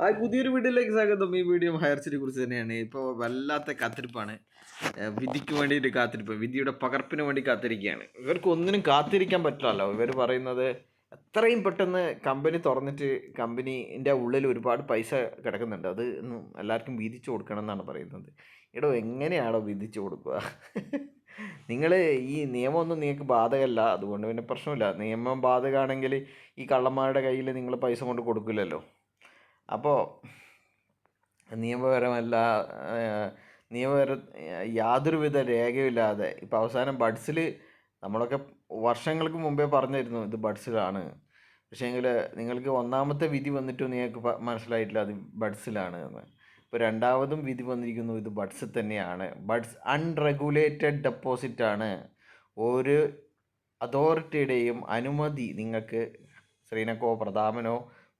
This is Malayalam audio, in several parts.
ഹായ് പുതിയൊരു വീഡിയോയിലേക്ക് സ്വാഗതം. ഈ വീഡിയോ ഹയർസിനെ കുറിച്ച് തന്നെയാണ്. ഇപ്പോൾ വല്ലാത്ത കാത്തിരിപ്പാണ്. വിധിക്ക് വേണ്ടിയിട്ട് കാത്തിരിപ്പ് വിധിയുടെ പകർപ്പിന് വേണ്ടി കാത്തിരിക്കുകയാണ്. ഇവർക്ക് ഒന്നിനും കാത്തിരിക്കാൻ പറ്റില്ലല്ലോ. ഇവർ പറയുന്നത് എത്രയും പെട്ടെന്ന് കമ്പനി തുറന്നിട്ട് കമ്പനീന്റെ ഉള്ളിൽ ഒരുപാട് പൈസ കിടക്കുന്നുണ്ട്. അത് എല്ലാവർക്കും വിധിച്ചു കൊടുക്കണം എന്നാണ് പറയുന്നത്. എടോ എങ്ങനെയാണോ വിധിച്ചു കൊടുക്കുക? നിങ്ങൾ ഈ നിയമമൊന്നും നിങ്ങൾക്ക് ബാധകമല്ല. അതുകൊണ്ട് പിന്നെ പ്രശ്നമില്ല. നിയമം ബാധകമാണെങ്കിൽ ഈ കള്ളന്മാരുടെ കയ്യിൽ നിങ്ങൾ പൈസ കൊണ്ട് കൊടുക്കില്ലല്ലോ. അപ്പോൾ നിയമപരമല്ല നിയമപര യാതൊരുവിധ രേഖയുമില്ലാതെ ഇപ്പോൾ അവസാനം ബഡ്സിൽ നമ്മളൊക്കെ വർഷങ്ങൾക്ക് മുമ്പേ പറഞ്ഞിരുന്നു ഇത് ബഡ്സിലാണ്. പക്ഷേ എങ്കിൽ നിങ്ങൾക്ക് ഒന്നാമത്തെ വിധി വന്നിട്ടും നിങ്ങൾക്ക് മനസ്സിലായിട്ടില്ല അത് ബഡ്സിലാണ് എന്ന്. ഇപ്പോൾ രണ്ടാമതും വിധി വന്നിരിക്കുന്നു ഇത് ബഡ്സ് തന്നെയാണ്. ബഡ്സ് അൺറെഗുലേറ്റഡ് ഡെപ്പോസിറ്റ് ആണ് ഒരു അതോറിറ്റിയുടെയും അനുമതി നിങ്ങൾക്ക് ശ്രീനക്കോ പ്രതാപനോ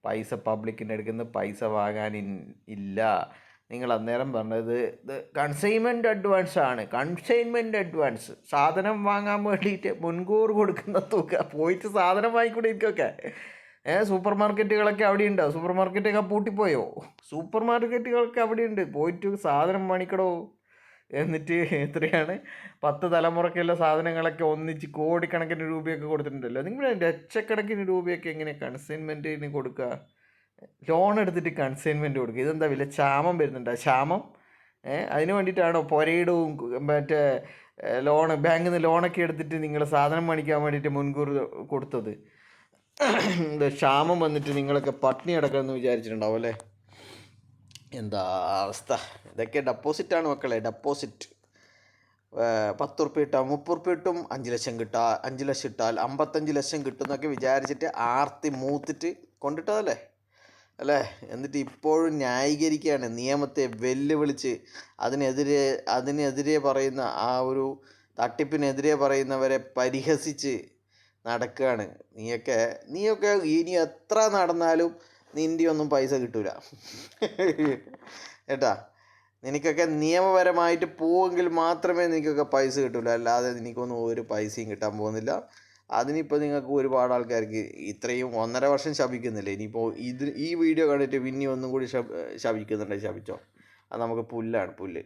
പൈസ പബ്ലിക്കിന്റെ അടുക്കുന്ന പൈസ വാങ്ങാൻ ഇല്ല. നിങ്ങൾ അന്നേരം പറഞ്ഞത് ഇത് കൺസൈൻമെന്റ് അഡ്വാൻസ് ആണ്. കൺസൈൻമെന്റ് അഡ്വാൻസ് സാധനം വാങ്ങാൻ വേണ്ടിയിട്ട് മുൻകൂർ കൊടുക്കുന്ന തുക. പോയിട്ട് സാധനം വാങ്ങിക്കൂടെ ഇരിക്കൊക്കെ. ഏഹ് സൂപ്പർ മാർക്കറ്റുകളൊക്കെ അവിടെ ഉണ്ടോ സൂപ്പർ മാർക്കറ്റൊക്കെ പൂട്ടിപ്പോയോ? സൂപ്പർ മാർക്കറ്റുകളൊക്കെ അവിടെ ഉണ്ട് പോയിട്ട് സാധനം വാങ്ങിക്കടോ. എന്നിട്ട് എത്രയാണ്? പത്ത് തലമുറക്കുള്ള സാധനങ്ങളൊക്കെ ഒന്നിച്ച് കോടിക്കണക്കിന് രൂപയൊക്കെ കൊടുത്തിട്ടുണ്ടല്ലോ. നിങ്ങൾ ലക്ഷക്കണക്കിന് രൂപയൊക്കെ എങ്ങനെ കൺസൈൻമെന്റിന് കൊടുക്കുക ലോൺ എടുത്തിട്ട് കൺസൈൻമെന്റ് കൊടുക്കുക. ഇതെന്താ വില? ക്ഷാമം വരുന്നുണ്ടോ? ക്ഷാമം? അതിന് വേണ്ടിയിട്ടാണോ പൊരയിടവും മറ്റേ ലോൺ ബാങ്കിൽ നിന്ന് ലോണൊക്കെ എടുത്തിട്ട് നിങ്ങൾ സാധനം മേടിക്കാൻ വേണ്ടിയിട്ട് മുൻകൂർ കൊടുത്തത്? ക്ഷാമം വന്നിട്ട് നിങ്ങളൊക്കെ പട്ടിണി കിടക്കുമെന്ന് വിചാരിച്ചിട്ടുണ്ടാവും അല്ലേ? എന്താ അവസ്ഥ? ഇതൊക്കെ ഡെപ്പോസിറ്റാണ് മക്കളെ ഡെപ്പോസിറ്റ് പത്ത് ഉറുപ്പ്യ ഇട്ടാൽ മുപ്പത് ഉറുപ്പ്യ കിട്ടും അഞ്ച് ലക്ഷം കിട്ടാ അഞ്ച് ലക്ഷം ഇട്ടാൽ അമ്പത്തഞ്ച് ലക്ഷം കിട്ടും എന്നൊക്കെ വിചാരിച്ചിട്ട് ആർത്തി മൂത്തിട്ട് കൊണ്ടിട്ടതല്ലേ? അല്ലേ? എന്നിട്ട് ഇപ്പോഴും ന്യായീകരിക്കുകയാണ്. നിയമത്തെ വെല്ലുവിളിച്ച് അതിനെതിരെ അതിനെതിരെ പറയുന്ന ആ ഒരു തട്ടിപ്പിനെതിരെ പറയുന്നവരെ പരിഹസിച്ച് നടക്കുകയാണ്. നീയൊക്കെ നീയൊക്കെ ഇനി എത്ര നടന്നാലും നിന്റെ ഒന്നും പൈസ കിട്ടൂല. കേട്ടാ? നിനക്കൊക്കെ നിയമപരമായിട്ട് പോവെങ്കിൽ മാത്രമേ നിനക്കൊക്കെ പൈസ കിട്ടൂല. അല്ലാതെ നിനക്കൊന്നും ഒരു പൈസയും കിട്ടാൻ പോകുന്നില്ല. അതിനിപ്പോൾ നിങ്ങൾക്ക് ഒരുപാട് ആൾക്കാർക്ക് ഇത്രയും ഒന്നര വർഷം ശപിക്കുന്നില്ല? ഇനിയിപ്പോൾ ഇത് ഈ വീഡിയോ കണ്ടിട്ട് പിന്നെ ഒന്നും കൂടി ശപ ശപിക്കുന്നുണ്ടെങ്കിൽ ശപിച്ചോ? അത് നമുക്ക് പുല്ലാണ് പുല്ല്.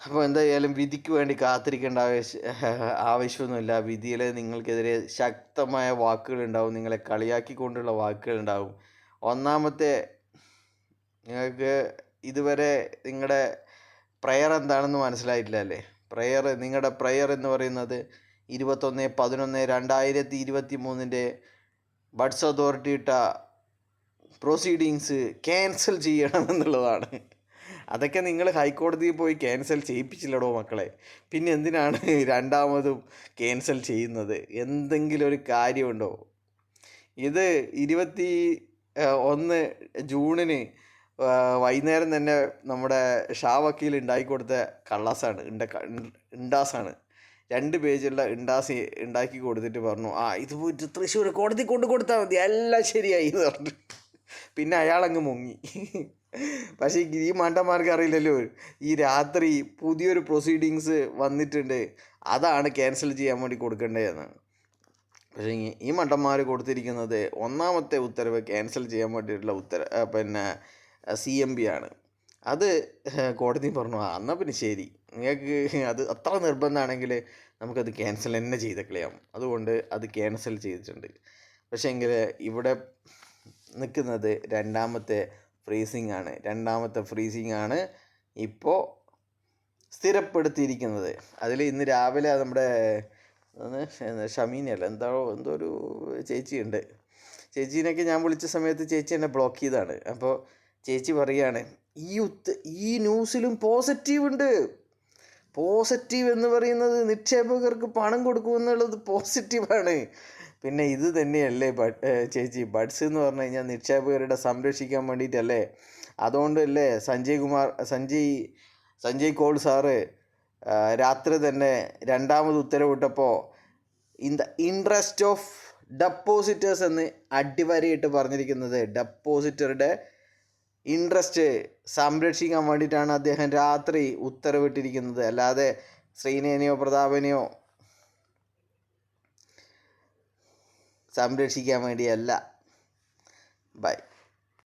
അപ്പോൾ എന്തായാലും വിധിക്ക് വേണ്ടി കാത്തിരിക്കേണ്ട ആവശ്യ ആവശ്യമൊന്നുമില്ല. വിധിയിൽ നിങ്ങൾക്കെതിരെ ശക്തമായ വാക്കുകൾ വാക്കുകളുണ്ടാവും. നിങ്ങളെ കളിയാക്കിക്കൊണ്ടുള്ള വാക്കുകളുണ്ടാവും. ഒന്നാമത്തെ നിങ്ങൾക്ക് ഇതുവരെ നിങ്ങളുടെ പ്രയർ എന്താണെന്ന് മനസ്സിലായിട്ടില്ല അല്ലേ? പ്രെയർ നിങ്ങളുടെ പ്രെയർ എന്ന് പറയുന്നത് ഇരുപത്തൊന്ന് പതിനൊന്ന് രണ്ടായിരത്തി ഇരുപത്തി മൂന്നിന്റെ ബഡ്സ് അതോറിറ്റി ഇട്ട പ്രൊസീഡിങ്സ് ക്യാൻസൽ ചെയ്യണം എന്നുള്ളതാണ്. അതൊക്കെ നിങ്ങൾ ഹൈക്കോടതിയിൽ പോയി ക്യാൻസൽ ചെയ്യിപ്പിച്ചില്ലടോ മക്കളെ. പിന്നെ എന്തിനാണ് രണ്ടാമതും ക്യാൻസൽ ചെയ്യുന്നത്? എന്തെങ്കിലും ഒരു കാര്യമുണ്ടോ? ഇത് ഇരുപത്തി ഒന്ന് ജൂണിന് വൈകുന്നേരം തന്നെ നമ്മുടെ ഷാ വക്കീൽ ഉണ്ടാക്കി കൊടുത്ത കള്ളാസാണ് ഉണ്ട ഇണ്ടാസാണ്. രണ്ട് പേജുള്ള ഉണ്ടാസി ഉണ്ടാക്കി കൊടുത്തിട്ട് പറഞ്ഞു ആ ഇത് തൃശ്ശൂർ കോടതി കൊണ്ടു കൊടുത്താൽ മതി എല്ലാം ശരിയായി എന്ന് പറഞ്ഞു പിന്നെ അയാളങ്ങ് മുങ്ങി. പക്ഷേ ഈ മണ്ടന്മാർക്ക് അറിയില്ലല്ലോ. ഈ രാത്രി പുതിയൊരു പ്രൊസീഡിങ്സ് വന്നിട്ടുണ്ട്. അതാണ് ക്യാൻസൽ ചെയ്യാൻ വേണ്ടി കൊടുക്കേണ്ടതെന്ന്. പക്ഷേ ഈ- മണ്ടന്മാർ കൊടുത്തിരിക്കുന്നത് ഒന്നാമത്തെ ഉത്തരവ് ക്യാൻസൽ ചെയ്യാൻ വേണ്ടിയിട്ടുള്ള ഉത്തര പിന്നെ സി എം ബി ആണ്. അത് കോടതി പറഞ്ഞു എന്നാൽ പിന്നെ ശരി. നിങ്ങൾക്ക് അത് അത്ര നിർബന്ധമാണെങ്കിൽ നമുക്കത് ക്യാൻസൽ തന്നെ ചെയ്ത് കളയാം. അതുകൊണ്ട് അത് ക്യാൻസൽ ചെയ്തിട്ടുണ്ട്. പക്ഷേ എങ്കിൽ ഇവിടെ നിൽക്കുന്നത് രണ്ടാമത്തെ ഫ്രീസിങ് ആണ് രണ്ടാമത്തെ ഫ്രീസിംഗ് ആണ് ഇപ്പോൾ സ്ഥിരപ്പെടുത്തിയിരിക്കുന്നത്. അതിൽ ഇന്ന് രാവിലെ നമ്മുടെ ഷമീനല്ല എന്തോ എന്തോ ഒരു ചേച്ചിയുണ്ട്. ചേച്ചീനൊക്കെ ഞാൻ വിളിച്ച സമയത്ത് ചേച്ചി എന്നെ ബ്ലോക്ക് ചെയ്താണ്. അപ്പോൾ ചേച്ചി പറയുകയാണ് ഈ ഉത്ത ഈ ന്യൂസിലും പോസിറ്റീവ് ഉണ്ട്. പോസിറ്റീവ് എന്ന് പറയുന്നത് നിക്ഷേപകർക്ക് പണം കൊടുക്കുമെന്നുള്ളത് പോസിറ്റീവാണ്. പിന്നെ ഇത് തന്നെയല്ലേ ചേച്ചി ബഡ്സ് എന്ന് പറഞ്ഞു കഴിഞ്ഞാൽ നിക്ഷേപകരുടെ സംരക്ഷിക്കാൻ വേണ്ടിയിട്ടല്ലേ? അതുകൊണ്ടല്ലേ സഞ്ജയ് കുമാർ സഞ്ജയ് സഞ്ജയ് കോൾ സാറ് രാത്രി തന്നെ രണ്ടാമത് ഉത്തരവിട്ടപ്പോൾ in the interest of depositors എന്ന് അടിവരയിട്ട് പറഞ്ഞിരിക്കുന്നത് ഡെപ്പോസിറ്ററുടെ ഇൻട്രസ്റ്റ് സംരക്ഷിക്കാൻ വേണ്ടിയിട്ടാണ് അദ്ദേഹം രാത്രി ഉത്തരവിട്ടിരിക്കുന്നത്. അല്ലാതെ ശ്രീനേനെയോ പ്രതാപനെയോ സംരക്ഷിക്കാൻ വേണ്ടിയല്ല. ബൈ